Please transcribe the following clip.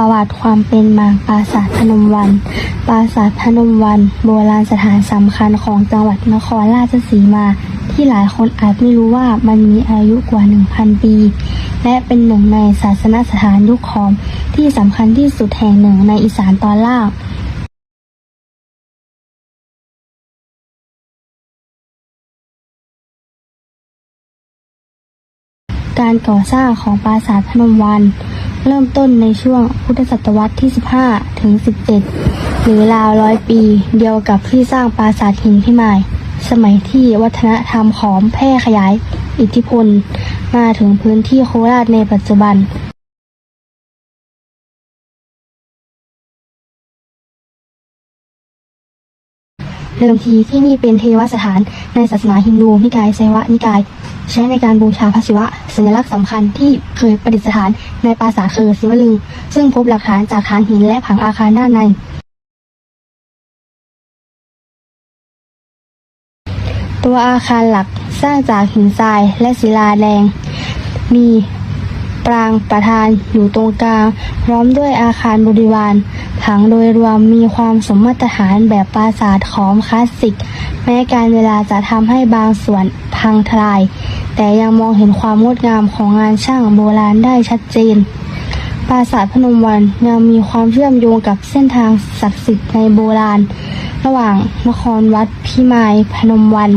ประวัติความเป็นมาปราสาทพนมวัน ปราสาทพนมวัน โบราณสถานสำคัญของจังหวัดนครราชสีมา ที่หลายคนอาจไม่รู้ว่ามันมีอายุกว่า 1,000 ปี และเป็นหนึ่งในศาสนสถานยุคขอม ที่สำคัญที่สุดแห่งหนึ่งในอีสานตอนล่างการก่อสร้างของปราสาทพนมวัน เริ่มต้นในช่วงพุทธศตวรรษที่ 15 ถึง 17 หรือราวร้อยปีเดียวกับที่สร้างปราสาทหินพิมาย สมัยที่วัฒนธรรมขอมแพร่ขยายอิทธิพล มาถึงพื้นที่โคราชในปัจจุบัน เดิมทีที่นี่เป็นเทวสถานในศาสนาฮินดูนิกายไซวะนิกาย ใช้ในการบูชาพระศิวะ สัญลักษณ์สำคัญที่เคยประดิษฐานในปราสาทคือศิวลึง ซึ่งพบหลักฐานจากฐานหินและผังอาคารด้านในตัวอาคารหลักสร้างจากหินทรายและศิลาแดง มี ปรางประธานอยู่ตรงกลาง พร้อมด้วยอาคารบริวาร ผังโดยรวมมีความสมมาตรฐานแบบปราสาทขอมคลาสสิก แม้การเวลาจะทำให้บางส่วนพังทลาย แต่ยังมองเห็นความงดงามของงานช่างโบราณได้ชัดเจน ปราสาทพนมวันยังมีความเชื่อมโยงกับเส้นทางศักดิ์สิทธิ์ในโบราณ ระหว่างนครวัดพิมายพนมวัน